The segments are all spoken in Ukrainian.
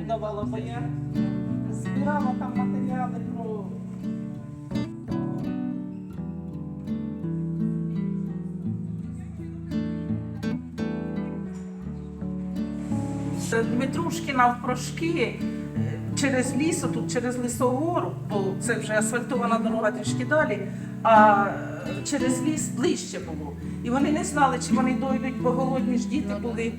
давала, бо я збирала там матеріали про. Дмитрушкіна в прошки е, через ліс, тут через лісогору, бо це вже асфальтована дорога трішки далі, а е, через ліс ближче було. І вони не знали, чи вони дойдуть, бо голодні ж діти були.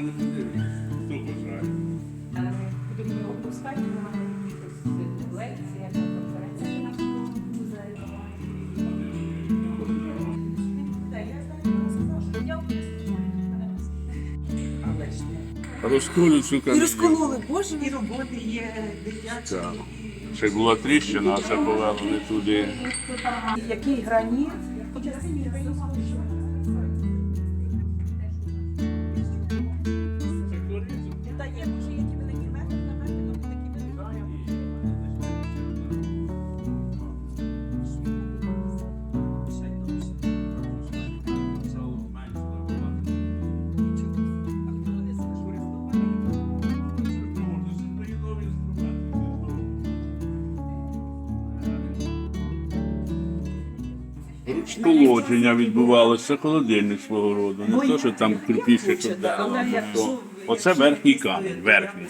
І до мене подивіться, хто бажає. Будемо його пускати, конференція. Розколю цю І розкололи, боже, і роботи є дитячі. Так. Ще була тріщина, а це повело не туди. Який граніт? Колодження відбувалося, холодильник свого роду. Не то, що там крупіше, що але Оце верхній камінь, верхній.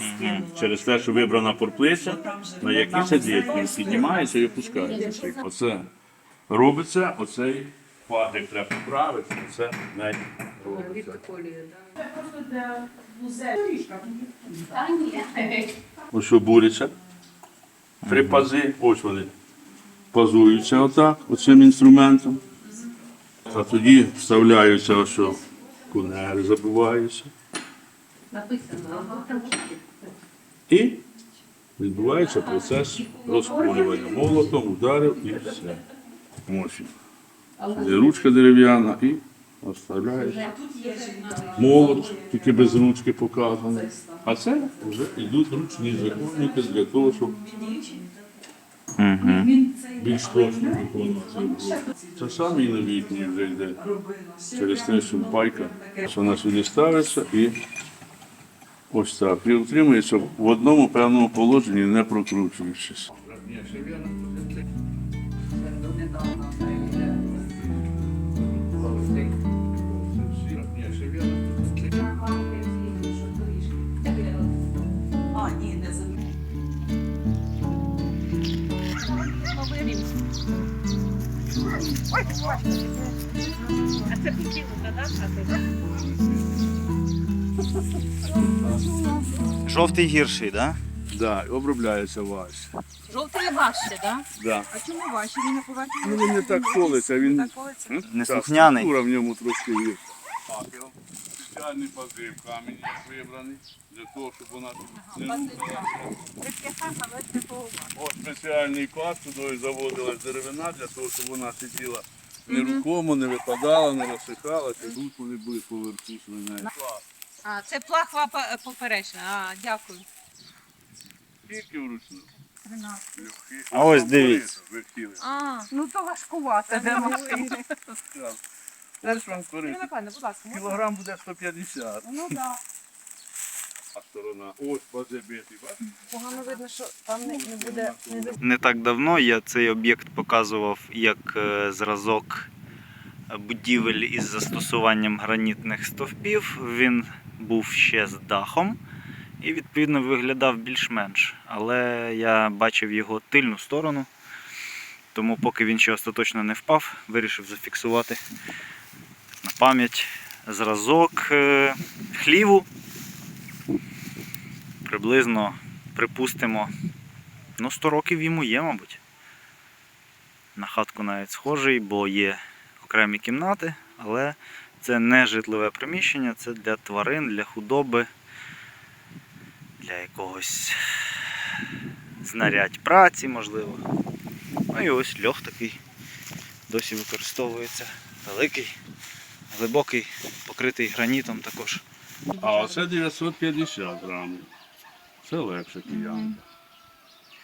Через те, що вибрана порплиця, на якій сидить, він піднімається і опускається. Оце робиться, оцей квадрик треба поправити, це не робиться. Ось що буриться. Три пази, ось вони пазуються отак, оцим інструментом. А тоді вставляються ось що кунери забиваються. І відбувається процес розколювання. Молотом ударив і все. Де ручка дерев'яна і оставляєш. Молот, тільки без ручки показано. А це вже йдуть ручні законники для того, щоб більш точно виконувати. Це самі новітній вже йде через те, що пайка, що вона сюди ставиться і ось так. І утримується в одному певному положенні, не прокручуючись. Жовтий гірший, так? Да, обробляється вась. Жовтий важче, так? Да. А чому важче? Він не поверхні Ну, він не так колиться, він так колиться? М? Не Так, слухняний. структура в ньому трошки є. Факел. Спеціальний позив камінь вибраний для того, щоб вона не рухалася. Ось спеціальний клас, туди заводилась деревина для того, щоб вона сиділа нерухомо, не випадала, не розсихалася, тут вони були поверху свиней. А, це плахва по- поперечна. А, дякую. Тільки вручну. А ось дивіться. Ви хотіли. А, ну то важкувато. Так. Ось вам корисно. Михайловна, будь ласка, можна? Кілограм буде 150. Ну так. А сторона ось позабитий, бачите? Погано видно, що там не, не буде. Не... Не так давно я цей об'єкт показував як е, зразок будівель із застосуванням гранітних стовпів. Він був ще з дахом і відповідно виглядав більш-менш. Але я бачив його тильну сторону, тому поки він ще остаточно не впав, вирішив зафіксувати на пам'ять зразок е, хліву. Приблизно, припустимо, Ну, 100 років йому є, мабуть. На хатку навіть схожий, бо є окремі кімнати, але це не житлове приміщення, це для тварин, для худоби, для якогось знарядь праці, можливо. Ну і ось льох такий досі використовується. великий, глибокий, покритий гранітом також. А оце 950 грамів. Це легше киянка.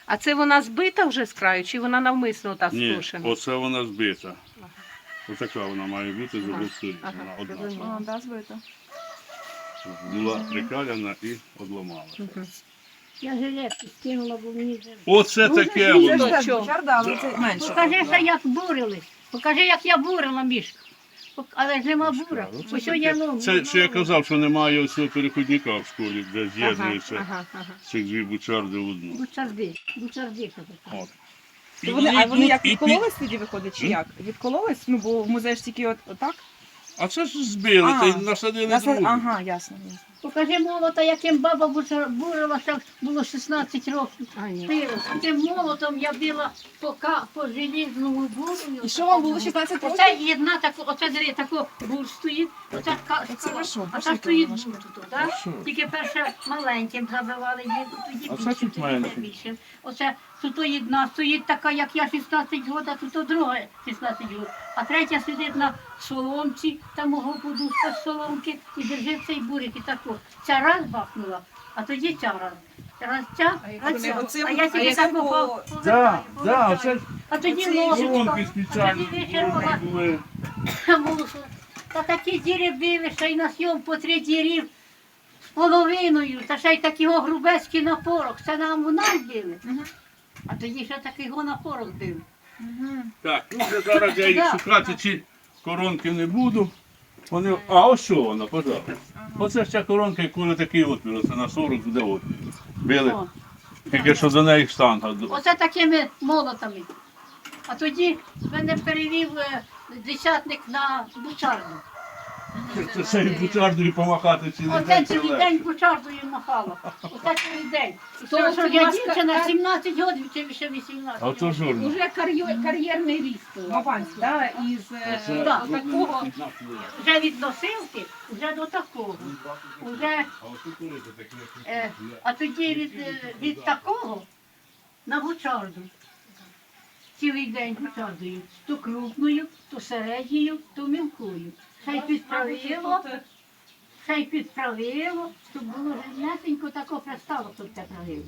А це вона збита вже з краю, чи вона навмисно та Ні, скошена? оце вона збита. Отака вона має бути з обох сторін. Ага, Вона одна. зрозуміло. А, да, збито. Була прикаляна і одламалася. Я жилетку скинула, бо мені вже. Оце таке Це воно. ж чого? да, але це менше. Покажи, що як бурили. Покажи, як я бурила мішку. Але ж нема бура. Ну, Ось я ну, Це, це я казав, що немає ось цього переходника в школі, де з'єднується ага, ага. цих дві бучарди в одну. Бучарди, бучарди. От. То вони, а вони як відкололись тоді виходить, чи як? Відкололись? Ну, бо в музеї ж тільки от, отак. А це ж збили, А. та й насадили Нас- другу. Ага, ясно. ясно. Покажи молота, яким баба бурила, ще було 16 років. Тим молотом я била по, по желізному буру. І що вам було 16 років? Оце одна тако, оце диви, тако бур стоїть, оце що? а Пошли та стоїть бур тут, так? Тільки перше маленьким забивали, тоді більше, тут тоді більше. Оце тут одна стоїть така, як я 16 років, а тут друга 16 років. А третя сидить на соломці, там мого подушка з соломки, і держить цей бурик і тако. Ця раз бахнула, а тоді ця раз. Раз ця, А раз ця. А я тільки так попав. Да, да, оце А тоді оці ложечка, а спеціальні тоді були. Мусор. Та такі діри били, ще й на сьом по три дірі з половиною, та ще й такі його грубецькі на порох. Це нам у нас били. А тоді ще такий його на порох бив. Так, ну вже зараз я їх шукати ці коронки не буду. Вони... А ось що вона, пожалуйста. Оце ж ця коронка, яку такий отвір, це на 40 буде отвір. Били. О, Тільки що за неї штанга. Оце такими молотами. А тоді мене перевів е, десятник на бучарну. Це цією бучардою помахати цілий Оце день. цілий день бучардою махала. Оце цілий день. І То що я дівчина 17 років чи ще 18. А то журно. Уже кар'єр- кар'єрний ріст. Бабанський. Да, із е, Да. такого вже від носилки, вже до такого. Уже, е, а тоді від, е, від такого на бучарду. Цілий день бучардою. То крупною, то середньою, то мілкою. Хай підправило, хай підправило, щоб було рівнесенько, тако пристало, щоб це правило.